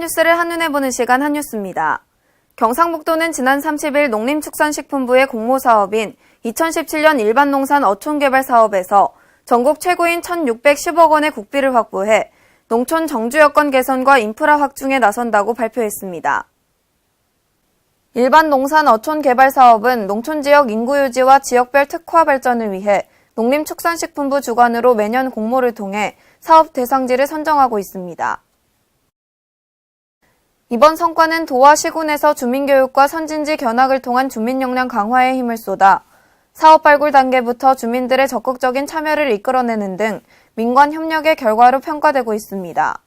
뉴스를 한눈에 보는 시간 한뉴스입니다. 경상북도는 지난 30일 농림축산식품부의 공모사업인 2017년 일반농산 어촌개발 사업에서 전국 최고인 1,610억 원의 국비를 확보해 농촌 정주 여건 개선과 인프라 확충에 나선다고 발표했습니다. 일반 농산 어촌 개발 사업은 농촌 지역 인구 유지와 지역별 특화 발전을 위해 농림축산식품부 주관으로 매년 공모를 통해 사업 대상지를 선정하고 있습니다. 이번 성과는 도와 시군에서 주민교육과 선진지 견학을 통한 주민 역량 강화에 힘을 쏟아 사업 발굴 단계부터 주민들의 적극적인 참여를 이끌어내는 등 민관 협력의 결과로 평가되고 있습니다.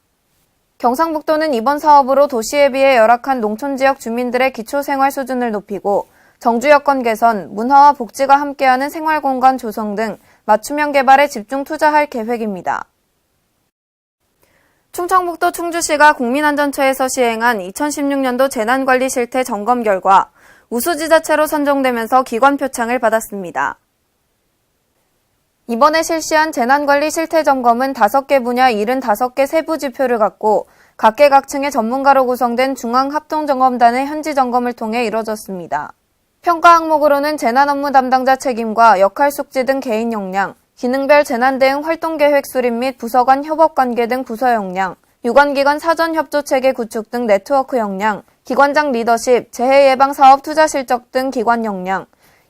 경상북도는 이번 사업으로 도시에 비해 열악한 농촌 지역 주민들의 기초 생활 수준을 높이고 정주 여건 개선, 문화와 복지가 함께하는 생활 공간 조성 등 맞춤형 개발에 집중 투자할 계획입니다. 충청북도 충주시가 국민안전처에서 시행한 2016년도 재난관리 실태 점검 결과 우수지자체로 선정되면서 기관 표창을 받았습니다. 이번에 실시한 재난관리 실태 점검은 5개 분야 75개 세부 지표를 갖고 각계각층의 전문가로 구성된 중앙합동점검단의 현지 점검을 통해 이뤄졌습니다. 평가 항목으로는 재난 업무 담당자 책임과 역할 숙지 등 개인 역량, 기능별 재난 대응 활동 계획 수립 및 부서 간 협업 관계 등 부서 역량, 유관기관 사전 협조 체계 구축 등 네트워크 역량, 기관장 리더십, 재해 예방 사업 투자 실적 등 기관 역량,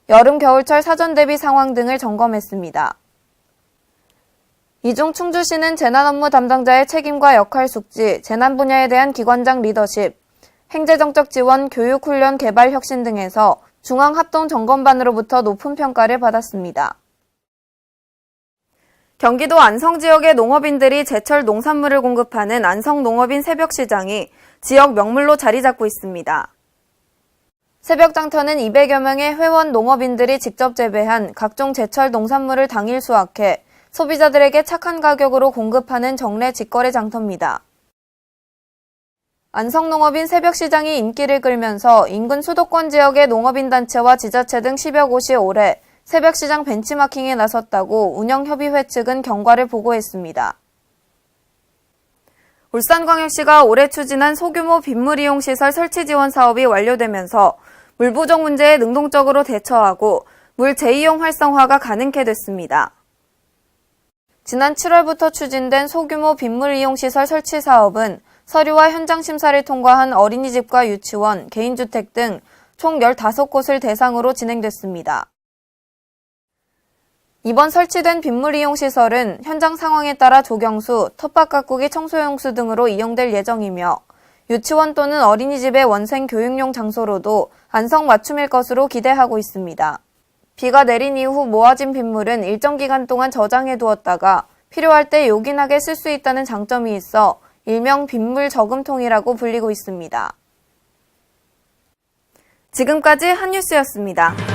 여름 겨울철 사전 대비 상황 등을 점검했습니다. 이중 충주시는 재난 업무 담당자의 책임과 역할 숙지, 재난 분야에 대한 기관장 리더십, 행재정적 지원, 교육 훈련 개발 혁신 등에서 중앙 합동 점검반으로부터 높은 평가를 받았습니다. 경기도 안성 지역의 농업인들이 제철 농산물을 공급하는 안성 농업인 새벽시장이 지역 명물로 자리 잡고 있습니다. 새벽장터는 200여 명의 회원 농업인들이 직접 재배한 각종 제철 농산물을 당일 수확해 소비자들에게 착한 가격으로 공급하는 정례 직거래 장터입니다. 안성농업인 새벽시장이 인기를 끌면서 인근 수도권 지역의 농업인 단체와 지자체 등 10여 곳이 올해 새벽 시장 벤치마킹에 나섰다고 운영협의회 측은 경과를 보고했습니다. 울산광역시가 올해 추진한 소규모 빗물 이용 시설 설치 지원 사업이 완료되면서 물 부족 문제에 능동적으로 대처하고 물 재이용 활성화가 가능케 됐습니다. 지난 7월부터 추진된 소규모 빗물 이용 시설 설치 사업은 서류와 현장 심사를 통과한 어린이집과 유치원, 개인주택 등 총 15곳을 대상으로 진행됐습니다. 이번 설치된 빗물 이용 시설은 현장 상황에 따라 조경수, 텃밭 가꾸기 청소용수 등으로 이용될 예정이며 유치원 또는 어린이집의 원생 교육용 장소로도 안성 맞춤일 것으로 기대하고 있습니다. 비가 내린 이후 모아진 빗물은 일정 기간 동안 저장해 두었다가 필요할 때 요긴하게 쓸 수 있다는 장점이 있어 일명 빗물 저금통이라고 불리고 있습니다. 지금까지 한뉴스였습니다.